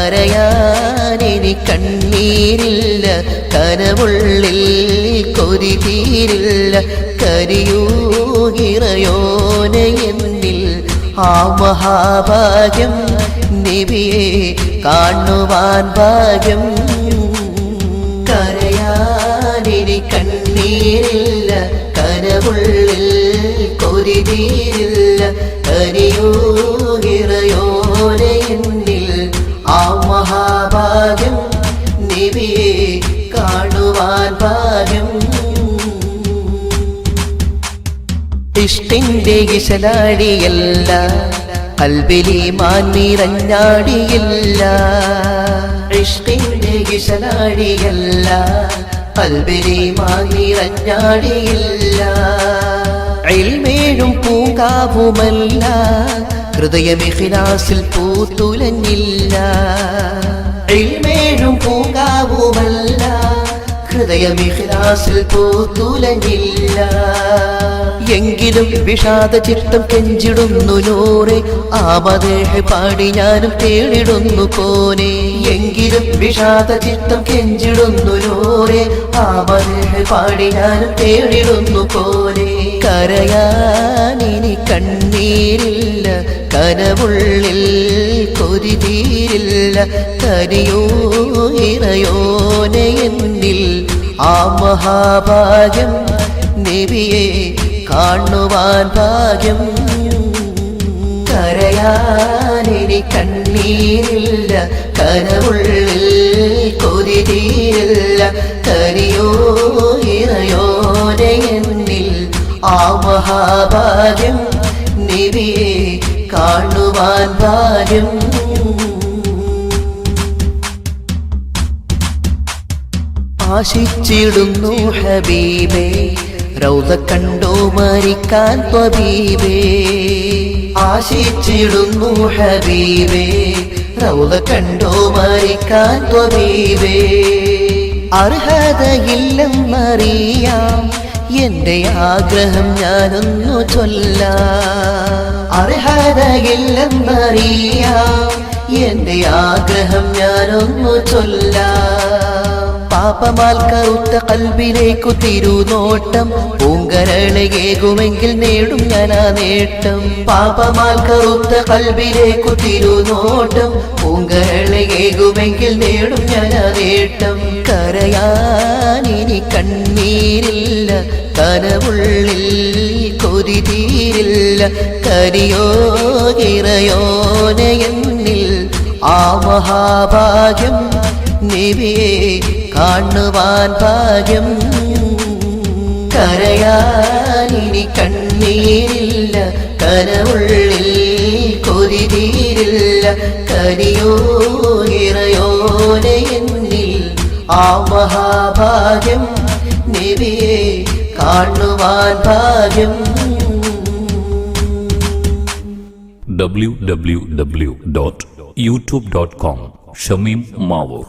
കരയാനിനി കണ്ണീരില്ല കനവുള്ളിൽ കൊതി തീരില്ല കരിയൂഹിറയോന എന്നിൽ ആ മഹാഭാഗ്യം നിവിയെ കാണുവാൻ ഭാഗ്യം. കരയാനിനി കണ്ണീരില്ല കനവുള്ളിൽ കൊതി തീരില്ല ആ മഹാഭാഗ്യം നിവിയെ കാണുവാൻ ഭാഗ്യം. ഇഷ്ടിന്റെ ഇശലാടിയല്ല അൽബിലി മാൻ നിറഞ്ഞാടിയില്ല. ഇഷ്ടിന്റെ ഇശലാടിയല്ല അൽബിലി മാൻ നിറഞ്ഞാടിയില്ല. ഇൽമേഴും പൂങ്കാവുമല്ല ഹൃദയമിഖിലാസിൽ പൂത്തുലഞ്ഞില്ല. ഇൽമേഴും പൂങ്കാവുമല്ല. ഹൃദയമിഖിലാസിൽ പൂത്തുലഞ്ഞില്ല. എങ്കിലും വിഷാദ ചിത്തം കെഞ്ചിടുന്നു നൂറെ. ആമദേഹ പാടി ഞാനും തേടിടുന്നു കോനെ. എങ്കിലും വിഷാദ ചിത്തം കെഞ്ചിടുന്നു നൂറെ. ആമദേഹ പാടി ഞാനും തേടിടുന്നു കോനെ. കരയാനിനി കണ്ണീരില്ല കനവുള്ളിൽ കൊതി തീരില്ല കരിയോ ഇറയോനെ എന്നിൽ ആ മഹാഭാഗ്യം നിവിയെ കാണുവാൻ ഭാഗ്യം. കരയാനിനി കണ്ണീരില്ല കനവുള്ളിൽ കൊതി തീരില്ല കരിയോ ഇറയോനെ എന്നിൽ ആ മഹാഭാഗ്യം നിവിയെ കാണുവാൻ വാരും ആശിച്ചിടുന്നു ഹബീബേ റൗദ കണ്ടോ മരിക്കാൻ ത്വബീബേ ആശിച്ചിടുന്നു ഹബീബേ റൗദ കണ്ടോ മരിക്കാൻ ത്വബീബേ അർഹതയില്ലെന്നറിയാം എന്റെ ആഗ്രഹം ഞാനൊന്നു ചൊല്ലാം. അർഹതയില്ലെന്നറിയാം. എന്റെ ആഗ്രഹം ഞാനൊന്നു ചൊല്ലാം. പാപമാൽ കറുത്ത കൽബിലേക്കു തിരുനോട്ടം. പൂങ്കരളയേകുമെങ്കിൽ നേടും ഞാൻ ആ നേട്ടം. പാപമാൽ കറുത്ത കൽബിലേക്കു തിരുനോട്ടം. പൂങ്കരളയേകുമെങ്കിൽ നേടും ഞാൻ ആ നേട്ടം. കരയാനിനി കണ്ണീരില്ല കനവുള്ളിൽ കൊതി തീരില്ല കരിയോ ഇറയോനെ എന്നിൽ ആ മഹാഭാഗ്യം നിവിയെ കാണുവാൻ ഭാഗ്യം. കരയാനിനി കണ്ണീരില്ല കരവുള്ളിൽ കൊതി തീരില്ല കരിയോ ഇറയോനെ എന്നിൽ ആ മഹാഭാഗ്യം നിവിയെ കാണുവാൻ ഭാഗ്യം. www.youtube.com ഷമീം മാവൂർ.